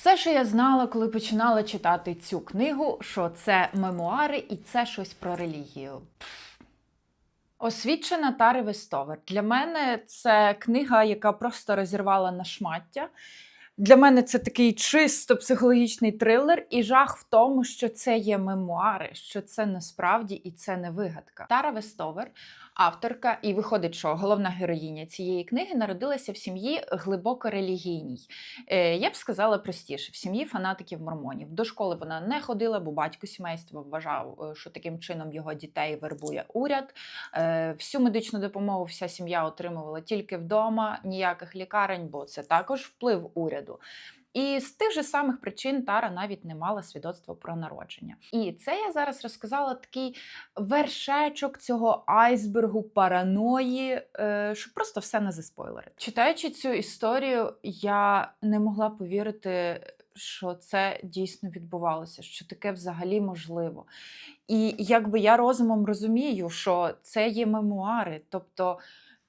Все, що я знала, коли починала читати цю книгу, що це мемуари і це щось про релігію. Освічена Тари Вестовер. Для мене це книга, яка просто розірвала на шмаття. Для мене це такий чисто психологічний трилер, і жах в тому, що це є мемуари, що це насправді і це не вигадка. Тара Вестовер, авторка, і виходить, що головна героїня цієї книги народилася в сім'ї глибоко релігійній. Е, я б сказала простіше, в сім'ї фанатиків мормонів. До школи вона не ходила, бо батько сімейства вважав, е, що таким чином його дітей вербує уряд. Е, Всю медичну допомогу вся сім'я отримувала тільки вдома, ніяких лікарень, бо це також вплив уряду. І з тих же самих причин Тара навіть не мала свідоцтва про народження. І це я зараз розказала такий вершечок цього айсбергу параної, е, щоб просто все не заспойлерити. Читаючи цю історію, я не могла повірити, що це дійсно відбувалося, що таке взагалі можливо. І якби я розумом розумію, що це є мемуари, тобто.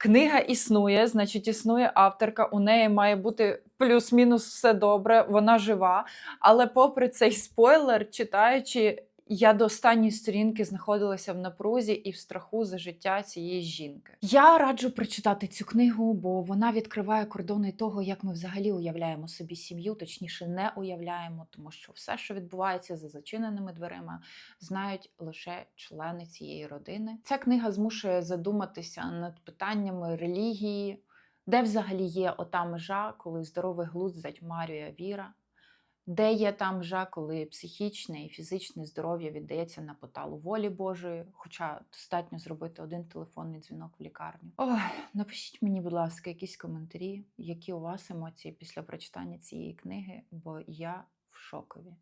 Книга існує, значить, існує авторка, у неї має бути плюс-мінус все добре, вона жива. Але попри цей спойлер, читаючи, я до останньої сторінки знаходилася в напрузі і в страху за життя цієї жінки. Я раджу прочитати цю книгу, бо вона відкриває кордони того, як ми взагалі уявляємо собі сім'ю, точніше, не уявляємо, тому що все, що відбувається за зачиненими дверима, знають лише члени цієї родини. Ця книга змушує задуматися над питаннями релігії, де взагалі є ота межа, коли здоровий глузд затьмарює віра. Де є та межа, коли психічне і фізичне здоров'я віддається на поталу волі Божої, хоча достатньо зробити один телефонний дзвінок в лікарню. Ох, напишіть мені, будь ласка, якісь коментарі, які у вас емоції після прочитання цієї книги, бо я в шокові.